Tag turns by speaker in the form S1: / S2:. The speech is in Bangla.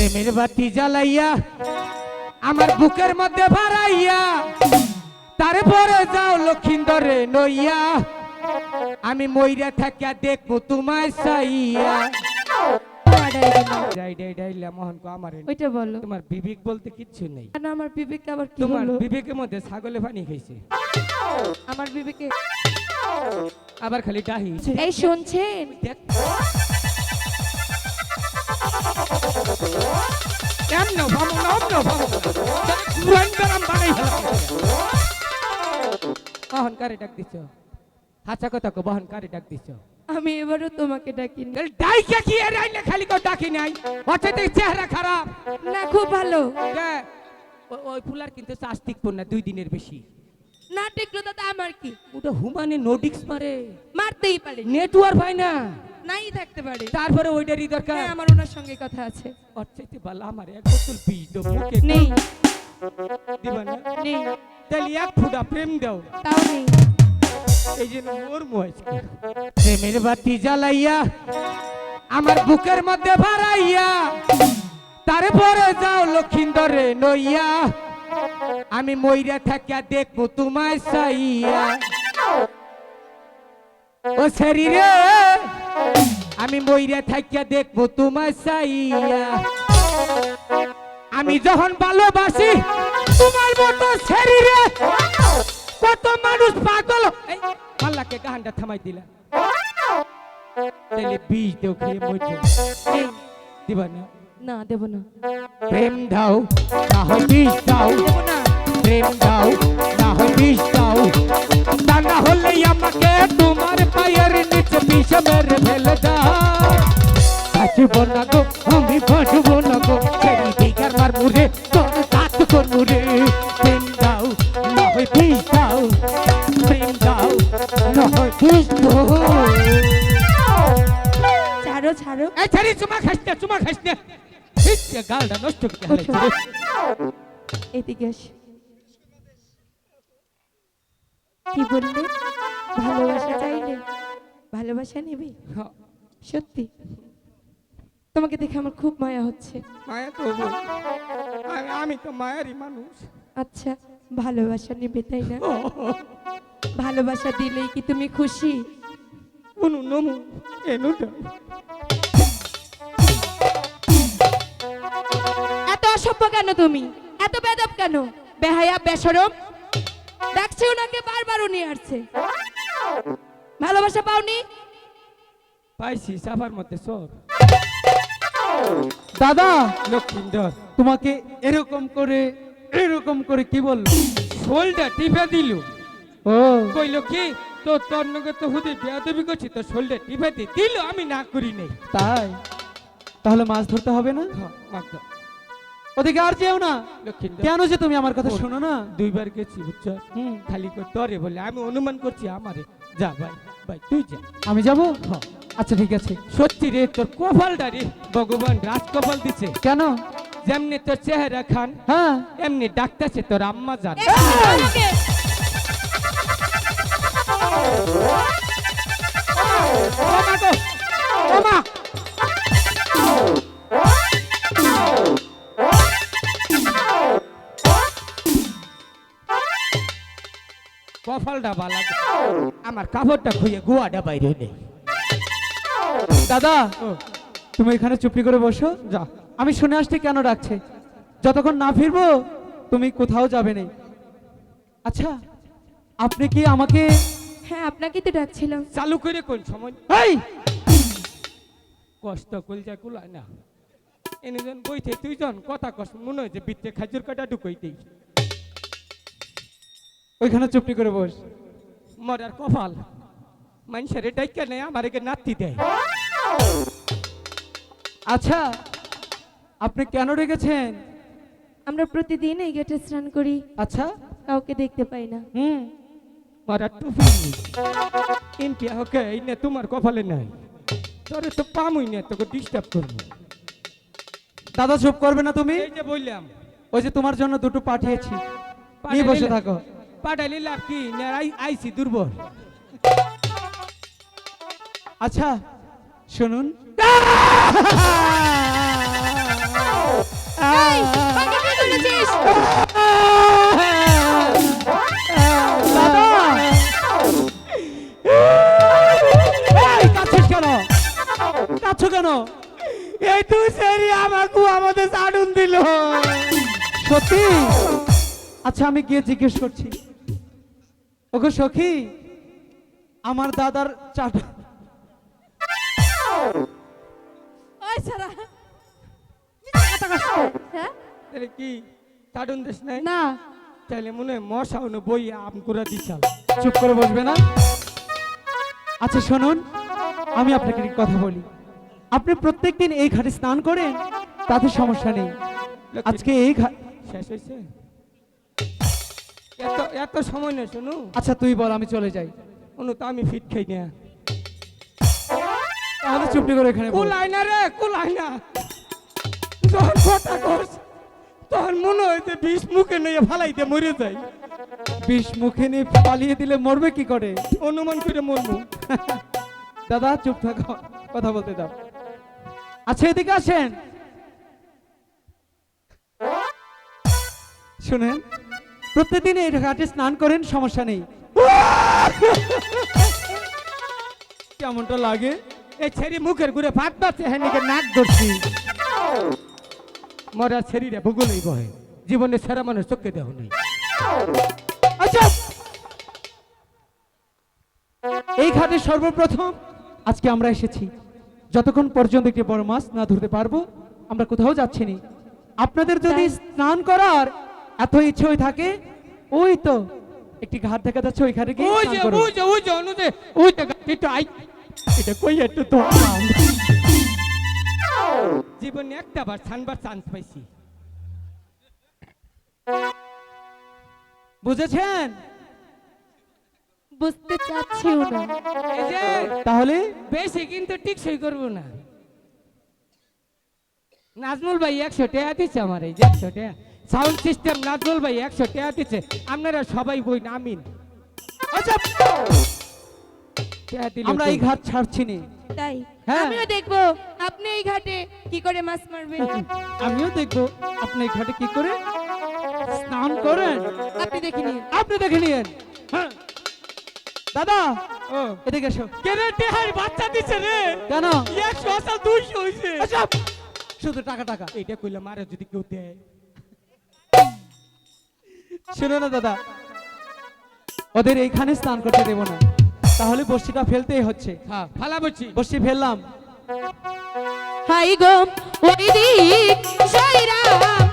S1: প্রেমের বাতি জ্বালাইয়া আমার বুকের মধ্যে ভারাইয়া তারপরে যাও লক্ষিন্দরে নইয়া আমি মইরা থাকিয়া দেখব তোমায় সাইয়া
S2: ওইটা বলো।
S1: তোমার বিবেক বলতে কিচ্ছু নেই।
S2: আমার বিবেক আবার কি
S1: তোমার বিবেকের মধ্যে ছাগলে পানি খাইছে।
S2: আমার বিবেকে
S1: আবার খালি ডাহি।
S2: এই শুনছেন?
S1: এমন ভাবো না অমন ভাবো পুরান বেরাম বানাই বহন কারে ডাক দিছ হাসা কথা কো বহন কারে ডাক দিছ
S2: আমি এবারও তোমাকে ডাকি না।
S1: ডাইকে কি এর আইলে খালি কো ডাকি নাই অচেতে চেহারা খারাপ
S2: না খুব ভালো?
S1: ওই ফুলার কিন্তু চাস্তিক না দুই দিনের বেশি
S2: না টিকলো তাতে আমার কি
S1: ওটা হুমানে নোডিক্স মারে
S2: মারতেই পারে
S1: নেটওয়ার্ক হয় না
S2: নাই থাকতে পারে।
S1: তারপরে ওইটারই দরকার।
S2: হ্যাঁ আমার ওনার সঙ্গে কথা আছে।
S1: অর্চাইতে বালা আমার এক বোতল বীজ দাও মুখে
S2: নেই।
S1: দিবা না
S2: নেই।
S1: তাহলে এক ফুটা প্রেম দাও
S2: তাও নেই।
S1: এই জন্য মোর মহেশ প্রেমের বাতি জ্বালাইয়া আমার বুকের মধ্যে ভারাইয়া তারপরে যাও লক্ষিন্দরে নইয়া আমি মইরা থাকিয়া দেখব তোমায় সাইয়া। ও শরীরে আমি মইরা থাকিয়া দেখব তোমায় সাইয়া আমি যখন ভালোবাসি তোমার মতো শরীরে কত মানুষ পাগল। আল্লাহকে গানটা থামাই দিলা। তাহলে বীজ দেও খেয়ে মরছে দিবা না?
S2: না দেব না।
S1: প্রেম দাও না হয় বিষ দাও।
S2: দেব না।
S1: প্রেম দাও না হয় বিষ দাও। তা না হলে আমাকে তোমার নিচে বিষ মেরে ফেলে দাও বাঁচব না গো আমি বাঁচব না গো। ছেড়ে দিকার মার মুরে তোর কাজ কর মুরে প্রেম দাও না হয় বিষ দাও প্রেম দাও না হয় বিষ
S2: ছাড়ো ছাড়ো।
S1: এই ছাড়ি চুমা খাস না চুমা খাস না। গালটা নষ্ট করে
S2: এদিকে আস। কি বললে? ভালোবাসা চাইলে? ভালোবাসা নেবে?
S1: হ্যাঁ,
S2: সত্যি? তোমাকে দেখে আমার খুব মায়া হচ্ছে।
S1: মায়া তো আমি- আমি তো মায়ারই মানুষ।
S2: আচ্ছা ভালোবাসা নেবে তাই না? ভালোবাসা দিলেই কি তুমি খুশি?
S1: অনু নমু এনু
S2: এত অসভ্য কেন তুমি? এত বেদব কেন? বেহায়া বেসরম? ডাকছে ওনাকে বারবার উনি আসছে। ভালোবাসা পাওনি?
S1: পাইছি সাফার মধ্যে সর
S3: দাদা!
S1: লক্ষ্মীন্দর
S3: তোমাকে এরকম করে এরকম করে কি বলল?
S1: শোলটা টিপে দিল।
S3: ও।
S1: কইল কি তো তোর নগে তো হুদি বেয়াদবি করছি তো শোলটা টিপে দি দিল আমি না করি নাই।
S3: তাই? তাহলে মাছ ধরতে হবে না?
S1: হ্যাঁ, মাগ দাও।
S3: ওদিকে আর যেও না কেন যে তুমি আমার কথা শোনো না
S1: দুইবার গেছি বুঝছ
S3: হুম,
S1: খালি করে তরে বলে আমি অনুমান করছি আমারে যা ভাই ভাই তুই যা
S3: আমি যাব
S1: হ্যাঁ।
S3: আচ্ছা ঠিক আছে
S1: সত্যি রে তোর কপালটা রে ভগবান রাজ কপাল দিছে
S3: কেন
S1: যেমনি তোর চেহারা খান
S3: হ্যাঁ
S1: এমনি ডাকতেছে তোর আম্মা জান কপালটা বালা আমার কাপড়টা খুঁয়ে গোয়াটা বাইরে নেই।
S3: দাদা তুমি এখানে চুপটি করে বসো।
S1: যা।
S3: আমি শুনে আসছি কেন ডাকছে। যতক্ষণ না ফিরবো তুমি কোথাও যাবে না আচ্ছা আপনি কি আমাকে
S2: হ্যাঁ আপনাকে তো ডাকছিলাম।
S1: চালু করে কোন সময়?
S3: এই
S1: কষ্ট কলজা কুলায় না। এনে জন বইতে তুই জন কথা কষ্ট মনে হয়েছে বিত্তে খাজুর কাটা ঢুকই দেই
S3: ওইখানে চুপটি করে বস।
S1: মরার কপাল। মানুষের ডাইকা নেই আমার একে নাতি দেয়।
S3: আচ্ছা আপনি কেন রেখেছেন
S2: আমরা প্রতিদিন এই গেটে স্নান করি।
S3: আচ্ছা।
S2: কাউকে দেখতে পাই না।
S3: হুম।
S1: মরার টুপি ইন্ডিয়া ওকে এই নে তোমার কপালে নাই। তোরে তো পামুই না তোকে ডিস্টার্ব করব।
S3: দাদা চুপ করবে না তুমি?
S1: এই যে বললাম।
S3: ওই যে তোমার জন্য দুটো পাঠিয়েছি। নিয়ে বসে থাকো।
S1: পাঠাইলি লাভ কি? আইসি দুর্বল।
S3: আচ্ছা শুনুন।
S1: এই তুই সেরি আমাকে আমাদের দিল।
S3: সত্যি? আচ্ছা আমি গিয়ে জিজ্ঞেস করছি। ওগো সখী আমার দাদার চাট
S2: ওই সারা। হ্যাঁ?
S1: তাহলে কি চাটুন দিস নাই?
S2: না।
S1: তাহলে মনে হয় মশা হলো বই আম করে দিছাল
S3: চুপ করে বসবে না? আচ্ছা শুনুন আমি আপনাকে একটি কথা বলি। আপনি প্রত্যেকদিন এই ঘাটে স্নান করেন তাতে সমস্যা নেই। আজকে এই ঘাট
S1: শেষ হয়েছে? এত এত সময় নেই শোনো।
S3: আচ্ছা তুই বল আমি চলে যাই।
S1: অনু তো আমি ফিট খাই না
S3: তাহলে চুপটি করে এখানে বল।
S1: কুলাই না রে কুলাই না। যখন কথা কস। তখন মনে হয় যে বিষ মুখে নিয়ে ফালাইতে মরে যায়।
S3: বিষ মুখে নিয়ে পালিয়ে দিলে মরবে কি করে?
S1: অনুমান করে মরবো।
S3: দাদা চুপ থাকো কথা বলতে দাও। আচ্ছা এদিকে আসেন। শুনেন প্রত্যেকদিন এই ঘাটে স্নান করেন সমস্যা নেই। কেমনটা লাগে?
S1: এই ছেড়ি মুখের ঘুরে ভাত পাচ্ছে হ্যাঁ নিকে নাক ধরছি? মরা ছেড়িরে ভূগোলেই বহে জীবনে সেরা মানুষ চোখে দেহ নেই।
S3: আচ্ছা! এই ঘাটে সর্বপ্রথম আজকে আমরা এসেছি। যতক্ষণ পর্যন্ত একটি বড় মাছ না ধরতে পারব আমরা কোথাও যাচ্ছি না। আপনাদের যদি স্নান করার এত ইচ্ছে হয়ে থাকে ওই তো একটি ঘাট দেখা যাচ্ছে ওই ঘাটে গিয়ে
S1: ওই যে ওই যে ওই যে অনু ওই যে একটু আই এটা কই একটু তো? জীবনে একটা বার ছানবার চান্স পাইছি।
S3: বুঝেছেন?
S2: বুঝতে চাচ্ছিও না।
S1: এই যে
S3: তাহলে?
S1: বেশি কিন্তু টিকসই করব না। নাজমুল ভাই একশো টাকা দিচ্ছে আমার এই যে একশো টাকা। সাউন্ড সিস্টেম নাজমুল ভাই একশো টাকা দিচ্ছে আপনারা সবাই বই না আমিন।
S3: আচ্ছা আমরা এই ঘাট ছাড়ছি না।
S2: তাই?
S3: হ্যাঁ।
S2: আমিও দেখব আপনি এই ঘাটে কি করে মাছ মারবেন?
S3: আমিও দেখব আপনি এই ঘাটে কি করে স্নান করেন?
S2: আপনি দেখে নিন।
S3: আপনি দেখে নিয়েন।
S1: হ্যাঁ।
S3: দাদা
S1: ও।
S3: এদিকে এসো।
S1: টেহার বাচ্চা দিচ্ছে রে?
S3: কেন?
S1: একশো আসা দুইশো হয়েছে
S3: আচ্ছা, শুধু টাকা টাকা।
S1: এইটা কইলে মারে যদি কেউ দেয়।
S3: শুনো না দাদা। ওদের এইখানে স্নান করতে দেব না। তাহলে বর্ষিটা ফেলতেই হচ্ছে।
S1: হ্যাঁ ফালা বলছি
S3: বর্ষি ফেললাম।
S2: হাই গো ওই দিক সাইরাম